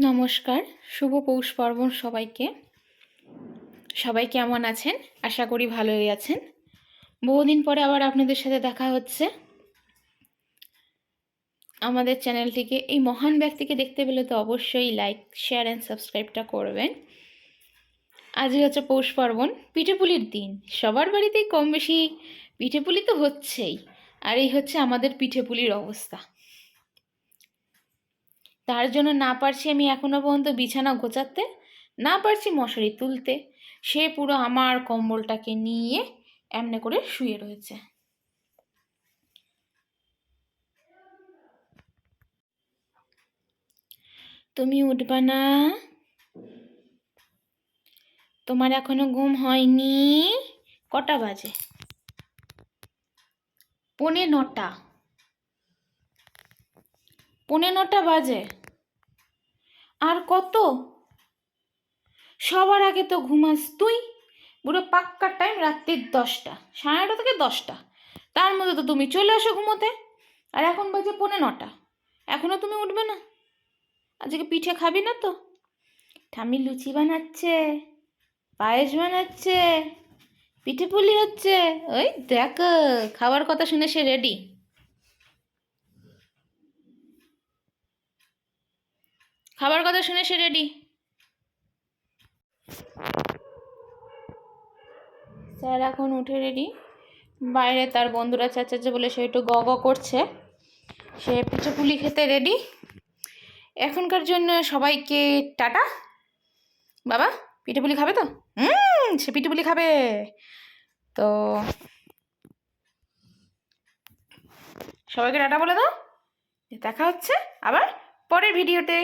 নমস্কার, শুভ পৌষ পার্বণ সবাইকে। সবাই কেমন আছেন? আশা করি ভালোই আছেন। বহুদিন পরে আবার আপনাদের সাথে দেখা হচ্ছে। আমাদের চ্যানেলটিকে, এই মহান ব্যক্তিকে দেখতে পেলে তো অবশ্যই লাইক, শেয়ার অ্যান্ড সাবস্ক্রাইবটা করবেন। আজকে হচ্ছে পৌষ পার্বণ, পিঠেপুলির দিন। সবার বাড়িতেই কম বেশি পিঠেপুলি তো হচ্ছেই। আর এই হচ্ছে আমাদের পিঠেপুলির অবস্থা। তার জন্য না পারছি আমি এখনও পর্যন্ত বিছানা গোছাতে, না পারছি মশারি তুলতে। সে পুরো আমার কম্বলটাকে নিয়ে এমনে করে শুয়ে রয়েছে। তুমি উঠবা না? তোমার এখনও ঘুম হয়নি? কটা বাজে? পৌনে নটা। পৌনে নটা বাজে। আর কত? সবার আগে তো ঘুমাস তুই। পুরো পাক্কার টাইম রাত্রির দশটা, সাড়ে নটা থেকে দশটা। তার মধ্যে তো তুমি চলে আসো ঘুমোতে। আর এখন বাজে পৌনে নটা। এখনও তুমি উঠবে না। আজকে পিঠে খাবি না তো? ঠামি লুচি বানাচ্ছে, পায়েস বানাচ্ছে, পিঠে পুলি হচ্ছে। ওই দেখ, খাবার কথা শুনে সে রেডি খাবার কথা শুনে সে রেডি স্যার, এখন উঠে রেডি বাইরে তার বন্ধুরা চেঁচাচ্ছে বলে সে একটু গ গ করছে। সে পিঠে পুলি খেতে রেডি এখনকার জন্য সবাইকে টাটা। বাবা, পিঠে পুলি খাবে তো? হুম, সে পিঠে পুলি খাবে। তো সবাইকে টাটা বলে দাও। দেখা হচ্ছে আবার পরের ভিডিওতে।